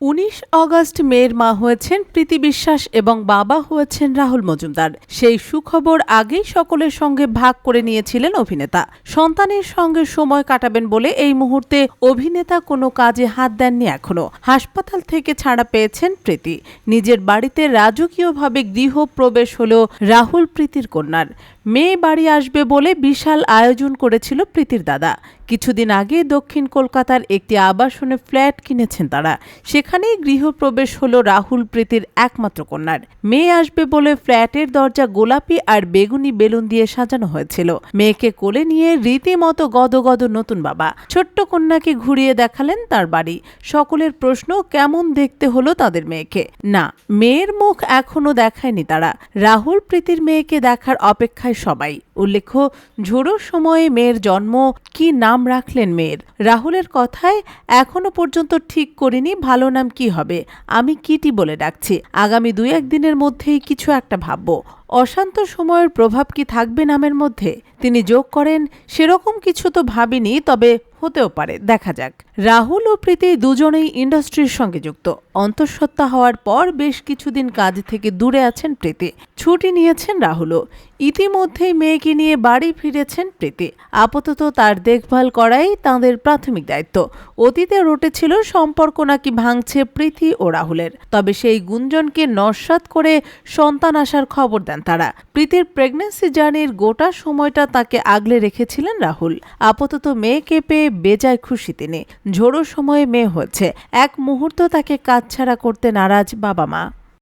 উনিশ অগস্ট মেয়ের মা হয়েছেন প্রীতি বিশ্বাস এবং বাবা হয়েছেন রাহুল মজুমদার। সেই সুখবর আগেই সকলের সঙ্গে ভাগ করে নিয়েছিলেন অভিনেতা। সন্তানের সঙ্গে সময় কাটাবেন বলে এই মুহূর্তে অভিনেতা কোনো কাজে হাত দেননি এখনও। হাসপাতাল থেকে ছাড়া পেয়েছেন প্রীতি। নিজের বাড়িতে রাজকীয়ভাবে গৃহ প্রবেশ হল রাহুল প্রীতির কন্যার। মেয়ে বাড়ি আসবে বলে বিশাল আয়োজন করেছিল প্রীতির দাদা। কিছুদিন আগে দক্ষিণ কলকাতার একটি আবাসনে ফ্ল্যাট কিনেছেন তারা। সেখানেই গৃহপ্রবেশ হলো রাহুল, প্রীতির একমাত্র কন্যার। মেয়ে আসবে বলে ফ্ল্যাটের দরজা গোলাপি আর বেগুনি বেলুন দিয়ে সাজানো হয়েছিল। মেয়েকে কোলে নিয়ে রীতিমতো গদগদ নতুন বাবা। ছোট্ট কন্যাকে ঘুরিয়ে দেখালেন তার বাড়ি। সকলের প্রশ্ন, কেমন দেখতে হলো তাদের মেয়েকে? না, মেয়ের মুখ এখনও দেখায়নি তারা। রাহুল, প্রীতির মেয়েকে দেখার অপেক্ষায় সবাই। উল্লেখ্য ঝোড়োর সময়ে মেয়ের জন্ম, কি নাম রাখলেন মেয়ের? রাহুলের কথায়, এখনও পর্যন্ত ঠিক করিনি, ভালো নাম কি হবে? আমি কিটি বলে ডাকছি। আগামী দুই একদিনের মধ্যেই কিছু একটা ভাববো। অশান্ত সময়ের প্রভাব কি থাকবে নামের মধ্যে? তিনি যোগ করেন, সেরকম কিছু তো ভাবিনি, তবে হতেও পারে, দেখা যাক। রাহুল ও প্রীতি দুজনেই ইন্ডাস্ট্রির সঙ্গে যুক্ত। অন্তঃসত্ত্বা হওয়ার পর বেশ কিছুদিন কাজ থেকে দূরে আছেন প্রীতি। ছুটি নিয়েছেন রাহুলও। ইতিমধ্যেই মেয়েকে নিয়ে বাড়ি ফিরেছেন প্রীতি। আপাতত তার দেখভাল করাই তাঁদের প্রাথমিক দায়িত্ব। অতীতে রটেছিল সম্পর্ক নাকি ভাঙছে প্রীতি ও রাহুলের। তবে সেই গুঞ্জনকে নস্বাত করে সন্তান আসার খবর দেন। তারা। প্রীতির প্রেগনেন্সি জার্নির গোটা সময়টা তাকে আগলে রেখেছিলেন রাহুল। আপাতত মেয়েকে পেয়ে বেজায় খুশি তিনি। ঝোড়ো সময়ে মেয়ে হচ্ছে এক মুহূর্ত তাকে কাজ ছাড়া করতে নারাজ বাবা মা।